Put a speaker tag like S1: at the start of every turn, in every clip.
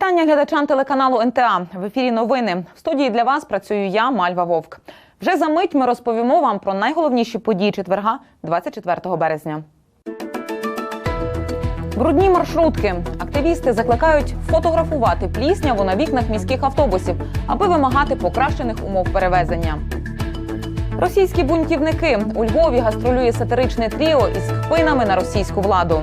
S1: Вітання глядачам телеканалу НТА. В ефірі новини. В студії для вас працюю я, Мальва Вовк. Вже за мить ми розповімо вам про найголовніші події четверга, 24 березня. Брудні маршрутки. Активісти закликають фотографувати плісняву на вікнах міських автобусів, аби вимагати покращених умов перевезення. Російські бунтівники у Львові гастролює сатиричне тріо із хпинами на російську владу.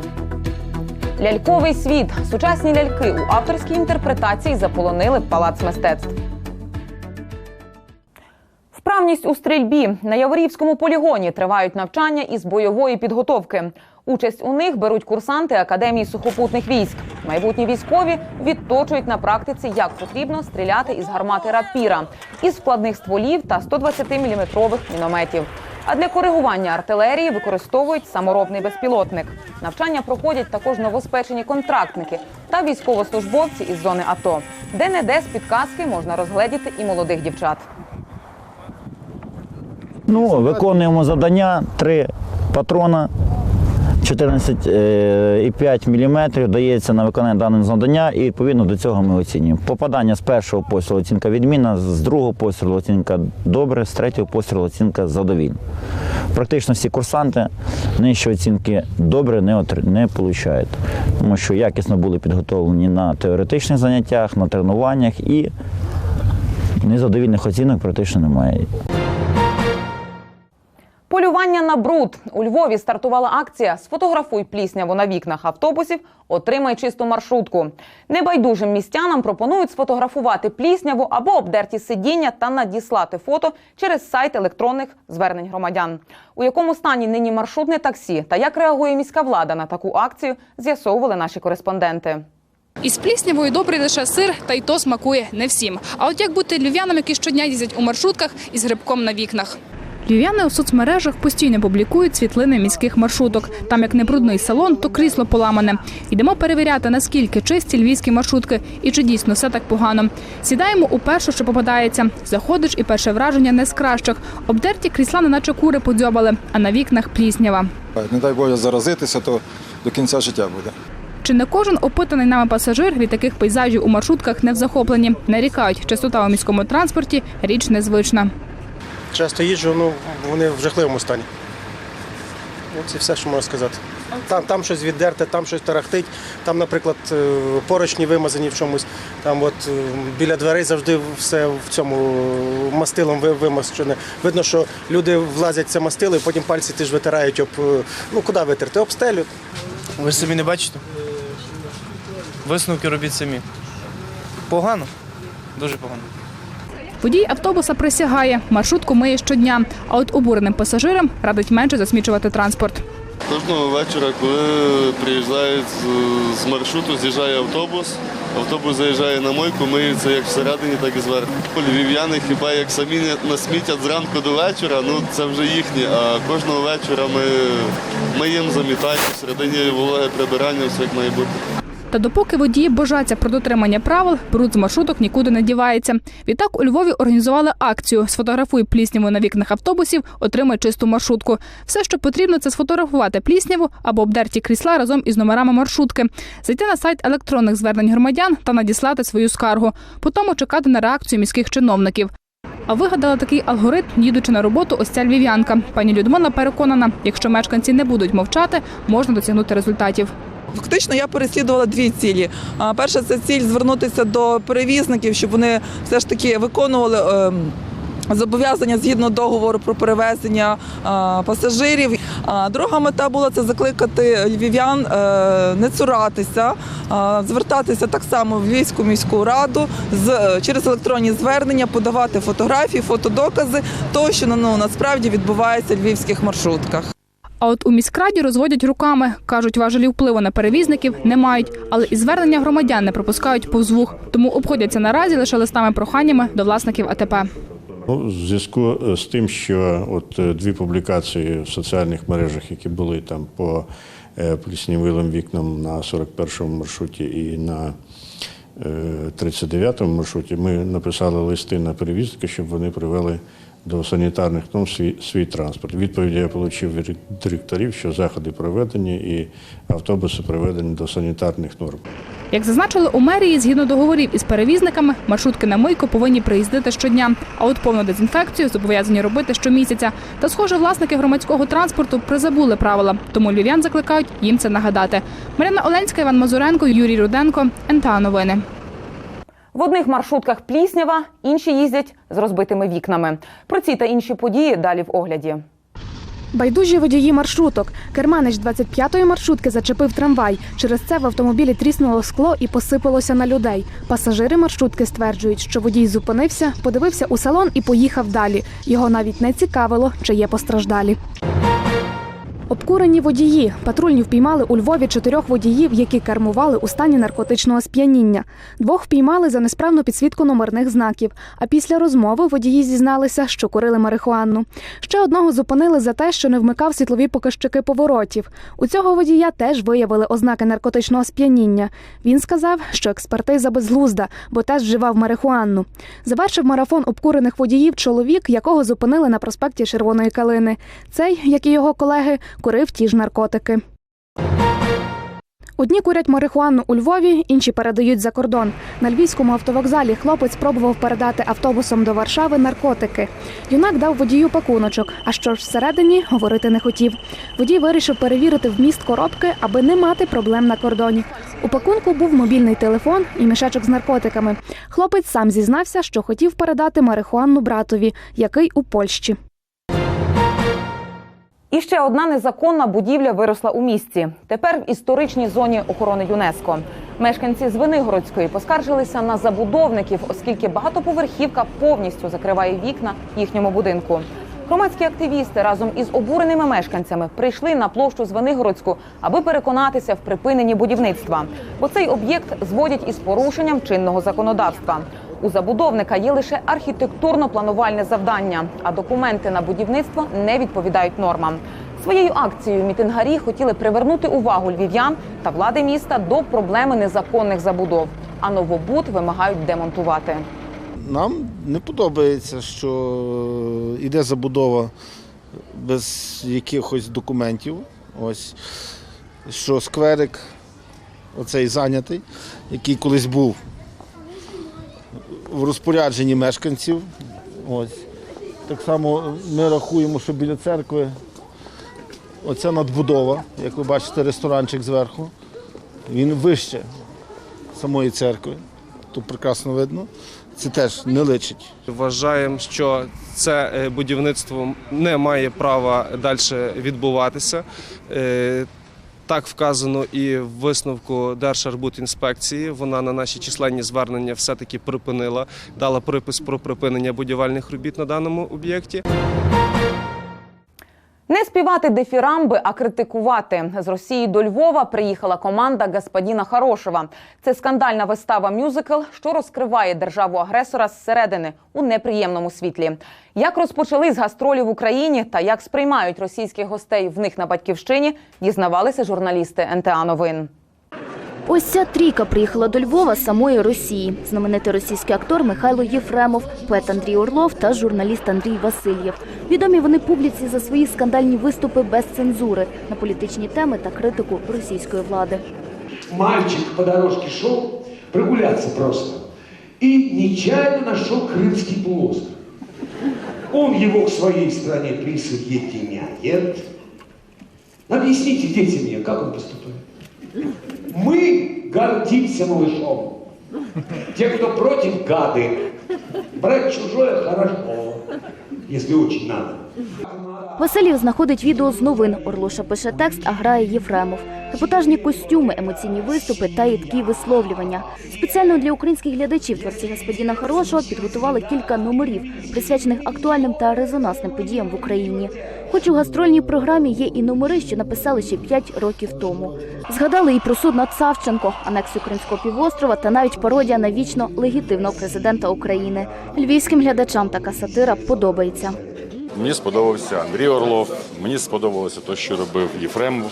S1: Ляльковий світ. Сучасні ляльки у авторській інтерпретації заполонили палац мистецтв. Вправність у стрільбі на Яворівському полігоні тривають навчання із бойової підготовки. Участь у них беруть курсанти Академії сухопутних військ. Майбутні військові відточують на практиці, як потрібно стріляти із гармати рапіра, із складних стволів та 120-мм мінометів. А для коригування артилерії використовують саморобний безпілотник. Навчання проходять також новоспечені контрактники та військовослужбовці із зони АТО, де не де з підказки можна розгледіти і молодих дівчат.
S2: Ну, виконуємо завдання, три патрона, 14,5 мм дається на виконання даного завдання, і відповідно до цього ми оцінюємо. Попадання з першого пострілу оцінка відмінна, з другого пострілу оцінка добре, з третього пострілу оцінка задовільна. Практично всі курсанти нижчі оцінки добре не, отри- не отримують, тому що якісно були підготовлені на теоретичних заняттях, на тренуваннях і незадовільних оцінок практично немає.
S1: На бруд у Львові стартувала акція Сфотографуй плісняву на вікнах автобусів, отримай чисту маршрутку. Небайдужим містянам пропонують сфотографувати плісняву або обдерті сидіння та надіслати фото через сайт електронних звернень громадян. У якому стані нині маршрутне таксі та як реагує міська влада на таку акцію, з'ясовували наші кореспонденти.
S3: Із пліснявою добрий лише сир, та й то смакує не всім. А от як бути львів'янам, які щодня їздять у маршрутках із грибком на вікнах? Львів'яни у соцмережах постійно публікують світлини міських маршруток. Там як не брудний салон, то крісло поламане. Йдемо перевіряти, наскільки чисті львівські маршрутки і чи дійсно все так погано. Сідаємо у першу, що попадається. Заходиш, і перше враження не з кращих. Обдерті крісла, неначе кури подзьобали, а на вікнах пліснява.
S4: Не дай Боже заразитися, то до кінця життя буде.
S3: Чи не кожен опитаний нами пасажир від таких пейзажів у маршрутках не в захопленні? Нарікають, частота у міському транспорті річ незвична.
S5: Часто їжджу, ну вони в жахливому стані. Це все, що можу сказати. Там, там щось віддерте, там щось тарахтить, там, наприклад, е, поручні вимазані в чомусь. Там от е, біля дверей завжди все в цьому мастилом ви- вимащене. Видно, що люди влазять це мастило і потім пальці теж витирають об. е, Ну куди витерти? Об стелю.
S6: Ви ж самі не бачите? Висновки робіть самі. Погано. Дуже погано.
S3: Водій автобуса присягає, маршрутку миє щодня. А от обуреним пасажирам радить менше засмічувати транспорт.
S7: Кожного вечора, коли приїжджають з- маршруту, з'їжджає автобус, автобус заїжджає на мойку, миється як всередині, так і зверху. Львів'яни хіба як самі не- насмітять зранку до вечора, ну це вже їхні, а кожного вечора ми миємо, замітаємо, всередині вологе прибирання, все як має бути.
S3: Та допоки водії божаться про дотримання правил, бруд з маршруток нікуди не дівається. Відтак у Львові організували акцію Сфотографуй плісняву на вікнах автобусів, отримай чисту маршрутку. Все, що потрібно, це сфотографувати плісняву або обдерті крісла разом із номерами маршрутки, зайти на сайт електронних звернень громадян та надіслати свою скаргу. Потім чекати на реакцію міських чиновників. А вигадала такий алгоритм, їдучи на роботу, ось ця львів'янка. Пані Людмила переконана, якщо мешканці не будуть мовчати, можна досягнути результатів.
S8: Фактично я переслідувала дві цілі. Перша це ціль звернутися до перевізників, щоб вони все ж таки виконували. ем, Зобов'язання згідно договору про перевезення пасажирів. А друга мета була це закликати львів'ян е, не цуратися, звертатися так само в Львівську міську раду з е, через електронні звернення, подавати фотографії, фотодокази того, що ну, насправді відбувається в львівських маршрутках.
S3: А от у міськраді розводять руками. Кажуть, важелі впливу на перевізників не мають, але і звернення громадян не пропускають повз вух. Тому обходяться наразі лише листами-проханнями до власників АТП.
S9: Ну, зв'язку з тим, що от е, дві публікації в соціальних мережах, які були там по е, пліснівилим вікнам на 41-му маршруті і на е, 39-му маршруті, ми написали листи на перевізника, щоб вони привели до санітарних норм свій, свій транспорт. Відповідь я отримав від директорів, що заходи проведені і автобуси приведені до санітарних норм.
S3: Як зазначили у мерії, згідно договорів із перевізниками, маршрутки на мийку повинні приїздити щодня. А от повну дезінфекцію зобов'язані робити щомісяця. Та, схоже, власники громадського транспорту призабули правила, тому львів'ян закликають їм це нагадати. Марина Оленська, Іван Мазуренко, Юрій Руденко, НТА Новини.
S1: В одних маршрутках пліснява, інші їздять з розбитими вікнами. Про ці та інші події далі в огляді.
S10: Байдужі водії маршруток. Керманич 25-ї маршрутки зачепив трамвай. Через це в автомобілі тріснуло скло і посипалося на людей. Пасажири маршрутки стверджують, що водій зупинився, подивився у салон і поїхав далі. Його навіть не цікавило, чи є постраждалі. Обкурені водії. Патрульні впіймали у Львові чотирьох водіїв, які кермували у стані наркотичного сп'яніння. Двох впіймали за несправну підсвітку номерних знаків. А після розмови водії зізналися, що курили марихуану. Ще одного зупинили за те, що не вмикав світлові показчики поворотів. У цього водія теж виявили ознаки наркотичного сп'яніння. Він сказав, що експертиза безглузда, бо теж вживав марихуану. Завершив марафон обкурених водіїв чоловік, якого зупинили на проспекті Червоної Калини. Цей, як і його колеги, курив ті ж наркотики. Одні курять марихуану у Львові, інші передають за кордон. На львівському автовокзалі хлопець пробував передати автобусом до Варшави наркотики. Юнак дав водію пакуночок, а що ж всередині говорити не хотів. Водій вирішив перевірити вміст коробки, аби не мати проблем на кордоні. У пакунку був мобільний телефон і мішечок з наркотиками. Хлопець сам зізнався, що хотів передати марихуану братові, який у Польщі.
S1: І ще одна незаконна будівля виросла у місті. Тепер в історичній зоні охорони ЮНЕСКО. Мешканці Звенигородської поскаржилися на забудовників, оскільки багатоповерхівка повністю закриває вікна їхньому будинку. Громадські активісти разом із обуреними мешканцями прийшли на площу Звенигородську, аби переконатися в припиненні будівництва, бо цей об'єкт зводять із порушенням чинного законодавства. У забудовника є лише архітектурно-планувальне завдання, а документи на будівництво не відповідають нормам. Своєю акцією мітингарі хотіли привернути увагу львів'ян та влади міста до проблеми незаконних забудов. А новобуд вимагають демонтувати.
S11: Нам не подобається, що йде забудова без якихось документів. Ось що скверик, оцей зайнятий, який колись був в розпорядженні мешканців. Ось. Так само ми рахуємо, що біля церкви оця надбудова, як ви бачите, ресторанчик зверху, він вище самої церкви. Тут прекрасно видно. Це теж не личить.
S12: Вважаємо, що це е, будівництво не має права далі відбуватися. Так вказано і в висновку Держарбудінспекції. Вона на наші численні звернення все-таки припинила, дала припис про припинення будівельних робіт на даному об'єкті.
S1: Не співати дефірамби, а критикувати. З Росії до Львова приїхала команда господіна Хорошова. Це скандальна вистава мюзикл, що розкриває державу агресора зсередини у неприємному світлі. Як розпочали з гастролі в Україні та як сприймають російських гостей в них на батьківщині, дізнавалися журналісти НТА Новин.
S13: Ось ця трійка приїхала до Львова з самої Росії. Знаменитий російський актор Михайло Єфремов, поет Андрій Орлов та журналіст Андрій Васильєв. Відомі вони публіці за свої скандальні виступи без цензури на політичні теми та критику російської влади.
S14: Мальчик по дорожке шел прогуляться просто и нечаянно нашел Крымский полуостров. Он его к своей стране присоединяет. Объясните, дети мне, как он поступает? Мы гордимся малышом. Те, кто против, гады. Брать чужое хорошо, если очень надо.
S13: Васильєв знаходить відео з новин. Орлуша пише текст, а грає Єфремов. Репортажні костюми, емоційні виступи та їдкі висловлювання. Спеціально для українських глядачів творці господіна Хорошого підготували кілька номерів, присвячених актуальним та резонансним подіям в Україні. Хоч у гастрольній програмі є і номери, що написали ще 5 років тому. Згадали і про суд над Савченко, анексію Кримського півострова та навіть пародія на вічно легітимного президента України. Львівським глядачам така сатира подобається.
S15: Мені сподобався Андрій Орлов, мені сподобалося те, що робив Єфремов.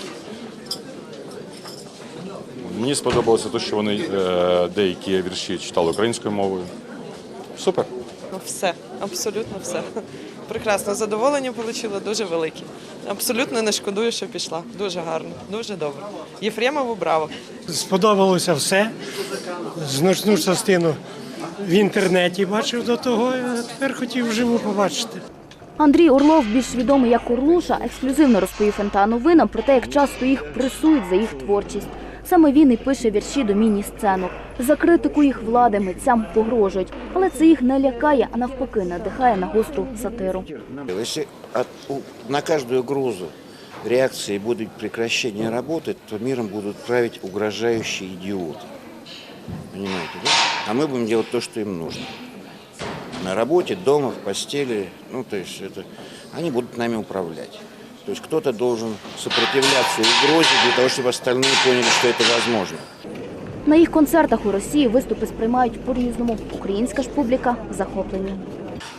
S15: Мені сподобалося те, що вони е, деякі вірші читали українською мовою. Супер.
S16: все, абсолютно все. Прекрасно, задоволення отримала дуже велике. Абсолютно не шкодую, що пішла. Дуже гарно, дуже добре. Єфремову браво.
S17: Сподобалося все. Значну частину в інтернеті бачив до того, а тепер хотів вживу побачити.
S13: Андрій Орлов, більш відомий як Орлуша, ексклюзивно розповів НТА новинам про те, як часто їх пресують за їх творчість. Саме він і пише вірші до міні-сценок. За критику їх влади митцям погрожують, але це їх не лякає, а навпаки надихає на гостру сатиру.
S18: Если от- у- на каждую угрозу реакции будет прекращение работы, то миром будут править угрожающие идиоты. Понимаете, да? А мы будем делать то, что им нужно. На работе, дома, в постели. Ну, то есть это... Они будут нами управлять. То есть кто-то должен сопротивляться угрозе для того, чтобы остальные поняли, что это возможно.
S13: На їх концертах у Росії виступи сприймають по-різному. Українська ж публіка в захопленні.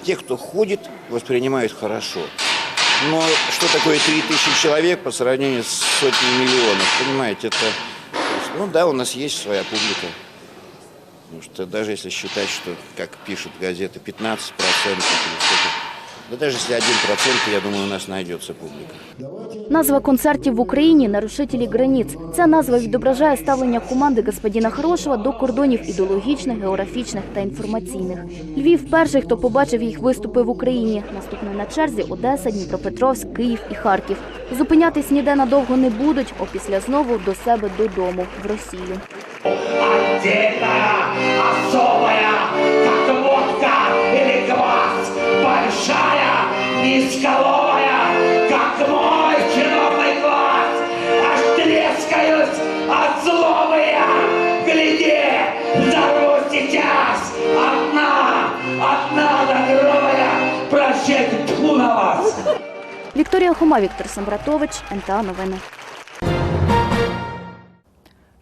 S18: Те, кто ходит, воспринимают хорошо. Но что такое 3000 человек по сравнению с сотней миллионов? Понимаете, это... Ну да, у нас есть своя публика. Потому что даже если считать, что, как пишут газеты, 15% или что-то, да даже если 1%, я думаю, у нас найдется публика.
S13: Назва концертів в Україні нарушителі границ. Ця назва відображає ставлення команди господина Хорошого до кордонів ідеологічних, географічних та інформаційних. Львів перший, хто побачив їх виступи в Україні. Наступний на черзі Одеса, Дніпропетровськ, Київ і Харків. Зупинятись ніде надовго не будуть, опісля знову до себе додому в Росію.
S14: Отдельная, особая, как водка или квас. Большая, низколовая, как мой чиновный глаз. Аж трескаюсь от злобы я. Гляди, взорву сейчас. Одна, одна догровая. Прощайте, тьфу на вас.
S13: Вікторія Хома, Віктор Самбратович, НТА Новини.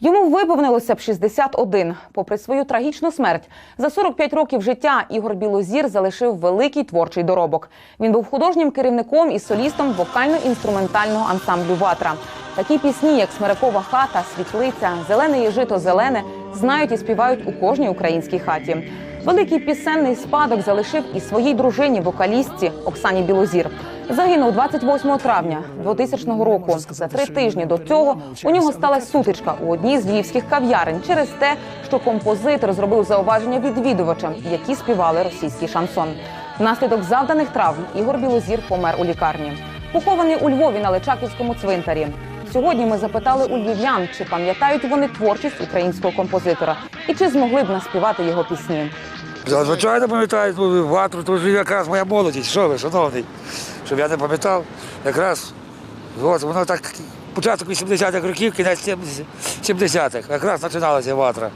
S1: Йому виповнилося б 61. Попри свою трагічну смерть, за 45 років життя Ігор Білозір залишив великий творчий доробок. Він був художнім керівником і солістом вокально-інструментального ансамблю Ватра. Такі пісні, як Смирекова хата, Світлиця, Зелене є жито зелене, знають і співають у кожній українській хаті. Великий пісенний спадок залишив і своїй дружині, вокалістці Оксані Білозір. Загинув 28 травня 2000 року. За три тижні до цього у нього сталася сутичка у одній з львівських кав'ярень через те, що композитор зробив зауваження відвідувачам, які співали російський шансон. Внаслідок завданих травм Ігор Білозір помер у лікарні. Похований у Львові на Личаківському цвинтарі. Сьогодні ми запитали у львів'ян, чи пам'ятають вони творчість українського композитора і чи змогли б наспівати його пісні.
S19: Звичайно, пам'ятаю, ватру, то ж якраз моя молодість. Що ви, шановний? Щоб я не пам'ятав, якраз от, воно так початок 80-х років, кінець 70-х, якраз починалася ватра.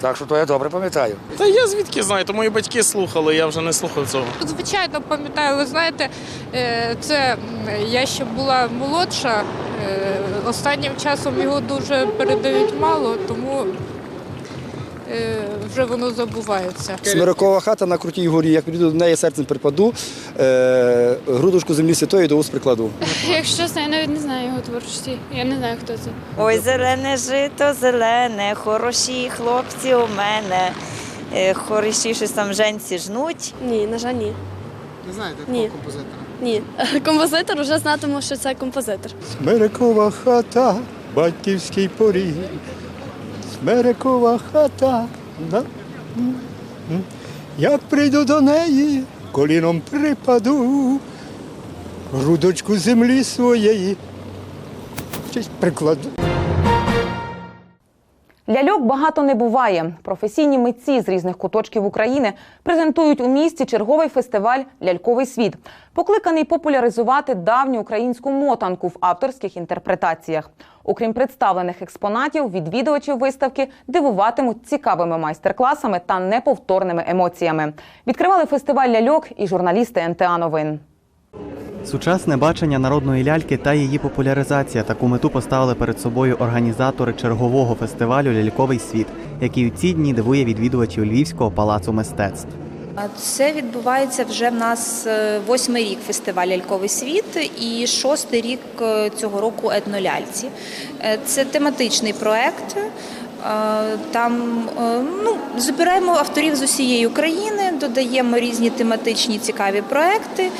S19: Так що то я добре пам'ятаю.
S20: Та я звідки знаю, то мої батьки слухали, я вже не слухав цього.
S21: Звичайно, пам'ятаю, ви знаєте, е, це я ще була молодша. Е, Останнім часом його дуже передають мало, тому е, вже воно забувається.
S22: Смирокова хата на крутій горі, як піду до неї серцем припаду, е, грудушку землі святої до уст прикладу.
S23: Якщо чесно, я навіть не знаю його творчості. Я не знаю, хто це.
S24: Ой, зелене жито, зелене, хороші хлопці у мене. Хороші щось там женці жнуть.
S23: Ні, на жаль, ні.
S22: Не знаєте
S23: Ні.
S22: композитора?
S23: Ні. Композитор вже знатиму, що це композитор.
S25: Смерекова хата, батьківський поріг. Смерекова хата. Да? Як прийду до неї, коліном припаду, грудочку землі своєї. Щось прикладу.
S1: Ляльок багато не буває. Професійні митці з різних куточків України презентують у місті черговий фестиваль Ляльковий світ, покликаний популяризувати давню українську мотанку в авторських інтерпретаціях. Окрім представлених експонатів, відвідувачів виставки дивуватимуть цікавими майстер-класами та неповторними емоціями. Відкривали фестиваль ляльок і журналісти НТА Новин.
S26: Сучасне бачення народної ляльки та її популяризація таку мету поставили перед собою організатори чергового фестивалю Ляльковий світ, який у ці дні дивує відвідувачів Львівського палацу мистецтв.
S27: Це відбувається вже в нас е, восьмий рік фестиваль Ляльковий світ і шостий рік е, цього року етноляльці. Е, Це тематичний проект. Там ну, збираємо авторів з усієї України, додаємо різні тематичні цікаві проекти.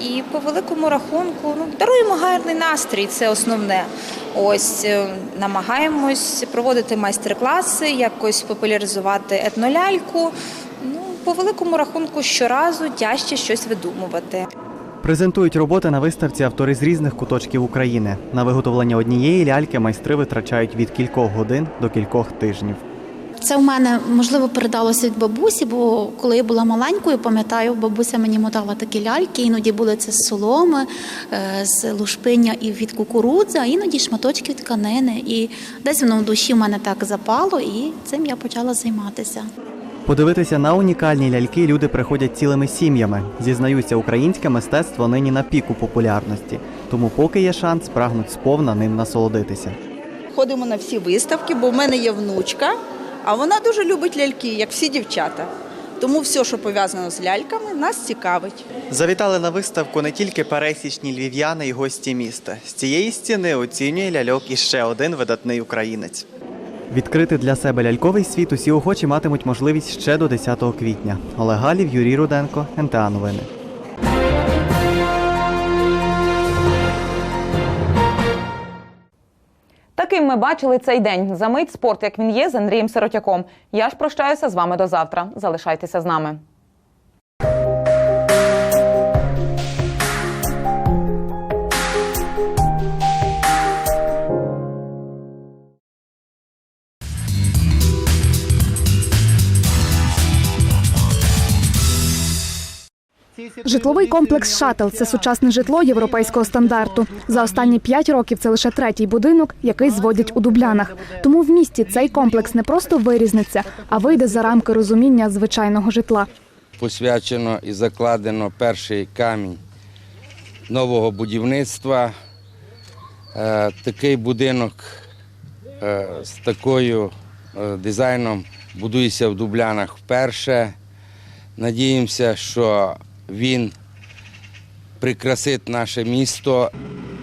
S27: І по великому рахунку ну, даруємо гарний настрій, це основне. Ось е, намагаємось проводити майстер-класи, якось популяризувати етноляльку. Ну, по великому рахунку, щоразу тяжче щось видумувати.
S26: Презентують роботи на виставці автори з різних куточків України. На виготовлення однієї ляльки майстри витрачають від кількох годин до кількох тижнів.
S28: Це в мене можливо передалося від бабусі, бо коли я була маленькою, пам'ятаю, бабуся мені мотала такі ляльки. Іноді були це з соломи, е, з лушпиння і від кукурудзи, а іноді шматочки тканини. І десь воно в душі в мене так запало, і цим я почала займатися.
S26: Подивитися на унікальні ляльки люди приходять цілими сім'ями. Зізнаються, українське мистецтво нині на піку популярності, тому поки є шанс, прагнуть сповна ним насолодитися.
S29: Ходимо на всі виставки, бо в мене є внучка, а вона дуже любить ляльки, як всі дівчата. Тому все, що пов'язано з ляльками, нас цікавить.
S26: Завітали на виставку не тільки пересічні львів'яни і гості міста. З цієї стіни оцінює ляльок іще один видатний українець. Відкрити для себе ляльковий світ усі охочі матимуть можливість ще до 10 квітня. Олег Галів, Юрій Руденко, НТА Новини.
S1: Таким ми бачили цей день. Замить спорт, як він є, з Андрієм Сиротяком. Я ж прощаюся з вами до завтра. Залишайтеся з нами.
S10: Житловий комплекс Шатл це сучасне житло європейського стандарту. За останні п'ять років це лише третій будинок, який зводять у Дублянах. Тому в місті цей комплекс не просто вирізниться, а вийде за рамки розуміння звичайного житла.
S30: посвячено і закладено перший камінь нового будівництва. Е, Такий будинок е, з такою е, дизайном будується в Дублянах вперше. Надіємося, що він прикрасить наше місто.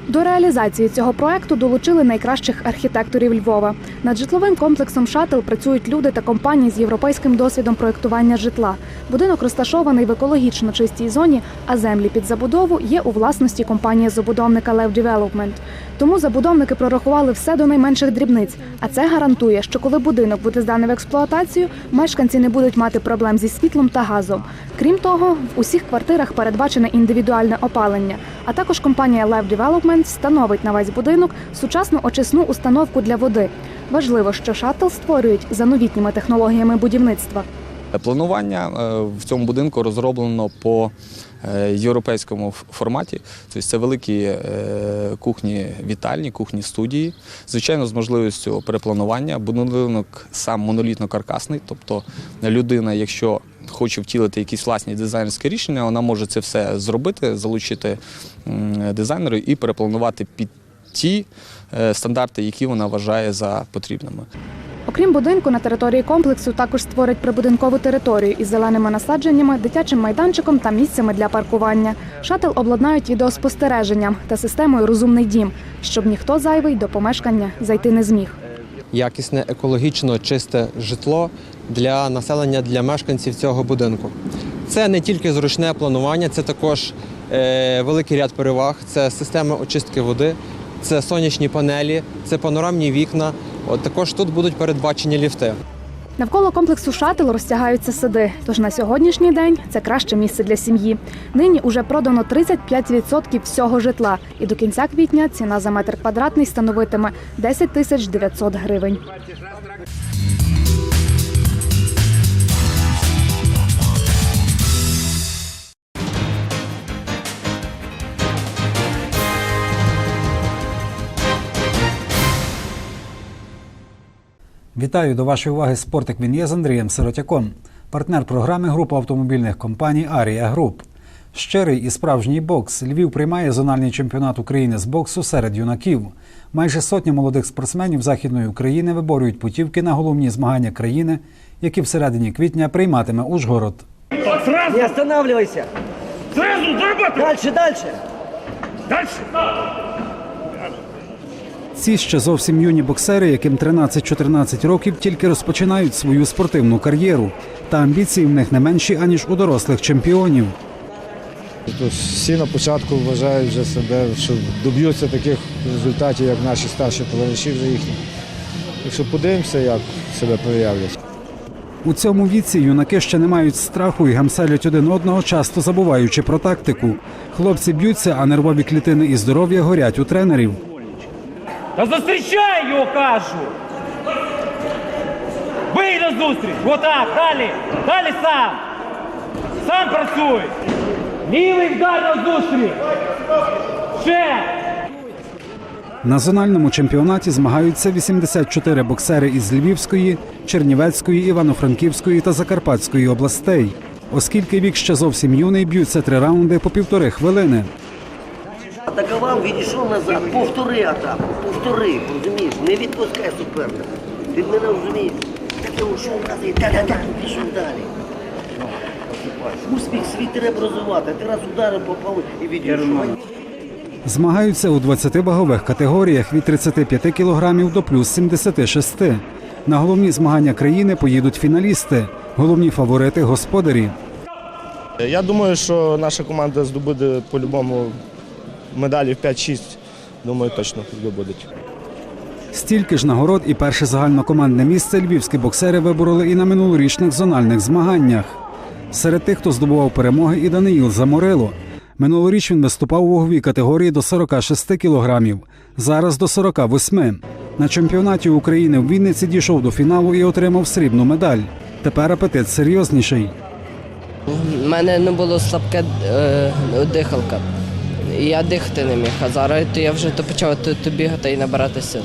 S10: До реалізації цього проекту долучили найкращих архітекторів Львова. Над житловим комплексом Шатл працюють люди та компанії з європейським досвідом проєктування житла. Будинок розташований в екологічно чистій зоні, а землі під забудову є у власності компанії забудовника Лев Development. Тому забудовники прорахували все до найменших дрібниць. А це гарантує, що коли будинок буде зданий в експлуатацію, мешканці не будуть мати проблем зі світлом та газом. Крім того, в усіх квартирах передбачене індивідуальне опалення. А також компанія Lev Development встановить на весь будинок сучасну очисну установку для води. Важливо, що шаттл створюють за новітніми технологіями будівництва.
S31: Планування е, в цьому будинку розроблено по е, європейському форматі. Тобто це великі е, кухні вітальні, кухні студії. Звичайно, з можливістю перепланування. Будинок сам монолітно-каркасний, тобто людина, якщо хоче втілити якісь власні дизайнерські рішення, вона може це все зробити, залучити м, дизайнера і перепланувати під ті е, стандарти, які вона вважає за потрібними.
S10: Окрім будинку, на території комплексу також створять прибудинкову територію із зеленими насадженнями, дитячим майданчиком та місцями для паркування. Шатл обладнають відеоспостереженням та системою Розумний дім, щоб ніхто зайвий до помешкання зайти не зміг.
S32: якісне, екологічно чисте житло для населення, для мешканців цього будинку. Це не тільки зручне планування, це також е, великий ряд переваг. Це система очистки води, це сонячні панелі, це панорамні вікна. От також тут будуть передбачені ліфти.
S10: Навколо комплексу шатл розтягаються сади. Тож на сьогоднішній день це краще місце для сім'ї. Нині уже продано 35% всього житла, і до кінця квітня ціна за метр квадратний становитиме 10 тисяч 900 гривень.
S33: Вітаю до вашої уваги спорт як він є з Андрієм Сиротяком, партнер програми групи автомобільних компаній Арія Груп. Щирий і справжній бокс. Львів приймає зональний чемпіонат України з боксу серед юнаків. Майже сотня молодих спортсменів Західної України виборюють путівки на головні змагання країни, які в середині квітня прийматиме Ужгород.
S34: Не останавливайся. Сразу зарабатывай. Дальше, дальше.
S14: Дальше.
S33: Ці ще зовсім юні боксери, яким 13-14 років, тільки розпочинають свою спортивну кар'єру. Та амбіції в них не менші, аніж у дорослих чемпіонів.
S35: Тобто всі на початку вважають вже себе, що доб'ються таких результатів, як наші старші товариші вже їхні. Так що подивимося, як себе проявлять.
S33: У цьому віці юнаки ще не мають страху і гамселять один одного, часто забуваючи про тактику. Хлопці б'ються, а нервові клітини і здоров'я горять у тренерів.
S34: Та зустрічай його, кажу! Бий на зустріч! Отак, далі! Далі сам! Сам працюй! Лівий вдар на зустріч! Ще!
S33: На зональному чемпіонаті змагаються 84 боксери із Львівської, Чернівецької, Івано-Франківської та Закарпатської областей. Оскільки вік ще зовсім юний, б'ються три раунди по півтори хвилини.
S36: Атакував, відійшов назад, повтори атаку, повтори, розумієш, не відпускай суперника. Від мене розумієш, так я ушов раз і так-так, пішов далі. Успіх свій треба розвивати, ти раз ударив попав і відійшов.
S33: Змагаються у 20 вагових категоріях від 35 кілограмів до плюс 76. На головні змагання країни поїдуть фіналісти, головні фаворити господарі.
S37: Я думаю, що наша команда здобуде по-любому медалі в 5-6. Думаю, точно здобудуть.
S33: Стільки ж нагород і перше загальнокомандне місце львівські боксери вибороли і на минулорічних зональних змаганнях. Серед тих, хто здобував перемоги, і Даниїл Заморило. Минулоріч він виступав у ваговій категорії до 46 кілограмів, зараз до 48. На чемпіонаті України в Вінниці дійшов до фіналу і отримав срібну медаль. Тепер апетит серйозніший.
S38: У мене не було слабке е, дихалка. І Я дихати не міг, а зараз то я вже то почав то, то бігати і набирати сил.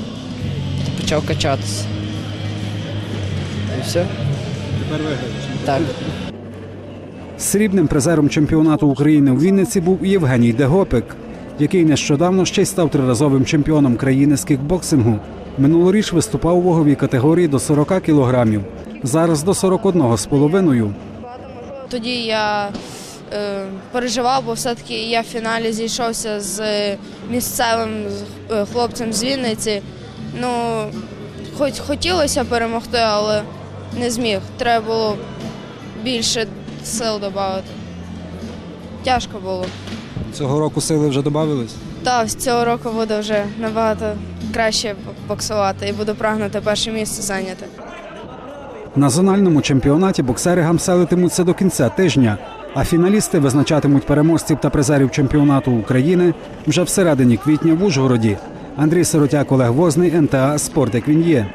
S38: То почав качатися. І все.
S33: Тепер виграєш.
S38: Так.
S33: Срібним призером чемпіонату України у Вінниці був і Євгеній Дегопик, який нещодавно ще й став триразовим чемпіоном країни з кікбоксингу. Минулоріч виступав у ваговій категорії до 40 кілограмів, зараз до 41 з половиною.
S23: Тоді я переживав, бо все-таки я в фіналі зійшовся з місцевим е, хлопцем з Вінниці. Ну, хоч хотілося перемогти, але не зміг. Треба було більше сил додати. Тяжко було.
S33: Цього року сили вже додавились.
S23: Та з цього року буду вже набагато краще боксувати і буду прагнути перше місце зайняти.
S33: На зональному чемпіонаті боксери гамселитимуться до кінця тижня, а фіналісти визначатимуть переможців та призерів чемпіонату України вже всередині квітня в Ужгороді. Андрій Сиротяк, Олег Возний, НТА Спорт як він є.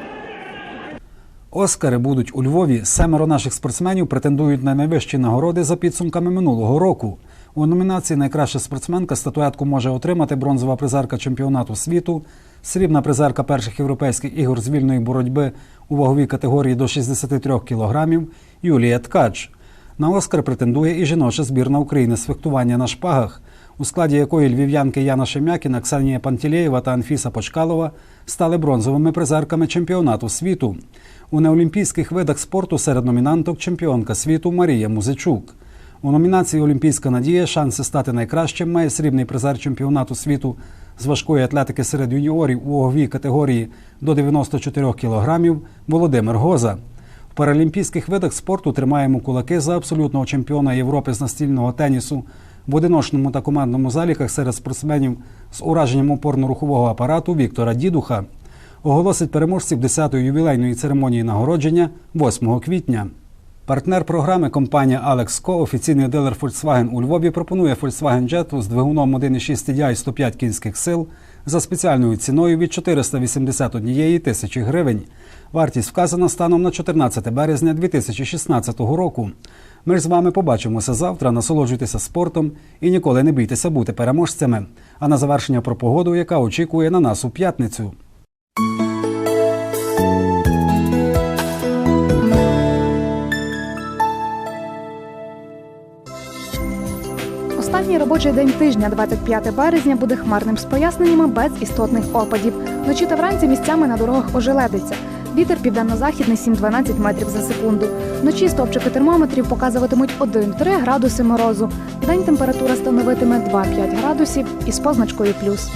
S33: Оскари будуть у Львові. Семеро наших спортсменів претендують на найвищі нагороди за підсумками минулого року. У номінації Найкраща спортсменка статуетку може отримати бронзова призерка чемпіонату світу, срібна призерка перших європейських ігор з вільної боротьби у ваговій категорії до 63 кілограмів Юлія Ткач. На Оскар претендує і жіноча збірна України з фехтування на шпагах, у складі якої львів'янки Яна Шемякіна, Ксанія Пантілєєва та Анфіса Почкалова стали бронзовими призерками чемпіонату світу. У неолімпійських видах спорту серед номінанток чемпіонка світу Марія Музичук. У номінації Олімпійська надія шанси стати найкращим має срібний призер чемпіонату світу з важкої атлетики серед юніорів у ваговій категорії до 94 кілограмів Володимир Гоза. Паралімпійських видах спорту тримаємо кулаки за абсолютного чемпіона Європи з настільного тенісу в одиночному та командному заліках серед спортсменів з ураженням опорно-рухового апарату Віктора Дідуха. Оголосить переможців 10-ї ювілейної церемонії нагородження 8 квітня. Партнер програми компанія Alex.Co, офіційний дилер Volkswagen у Львові, пропонує Volkswagen Jetta з двигуном 1,6 TDI 105 кінських сил за спеціальною ціною від 481 тисячі гривень. Вартість вказана станом на 14 березня 2016 року. Ми ж з вами побачимося завтра. Насолоджуйтеся спортом і ніколи не бійтеся бути переможцями. А на завершення про погоду, яка очікує на нас у п'ятницю.
S10: Останній робочий день тижня, 25 березня, буде хмарним з проясненнями без істотних опадів. Вночі та вранці місцями на дорогах ожеледиться. Вітер південно-західний 7-12 метрів за секунду. Вночі стопчики термометрів показуватимуть 1-3 градуси морозу. День температура становитиме 2-5 градусів із позначкою плюс.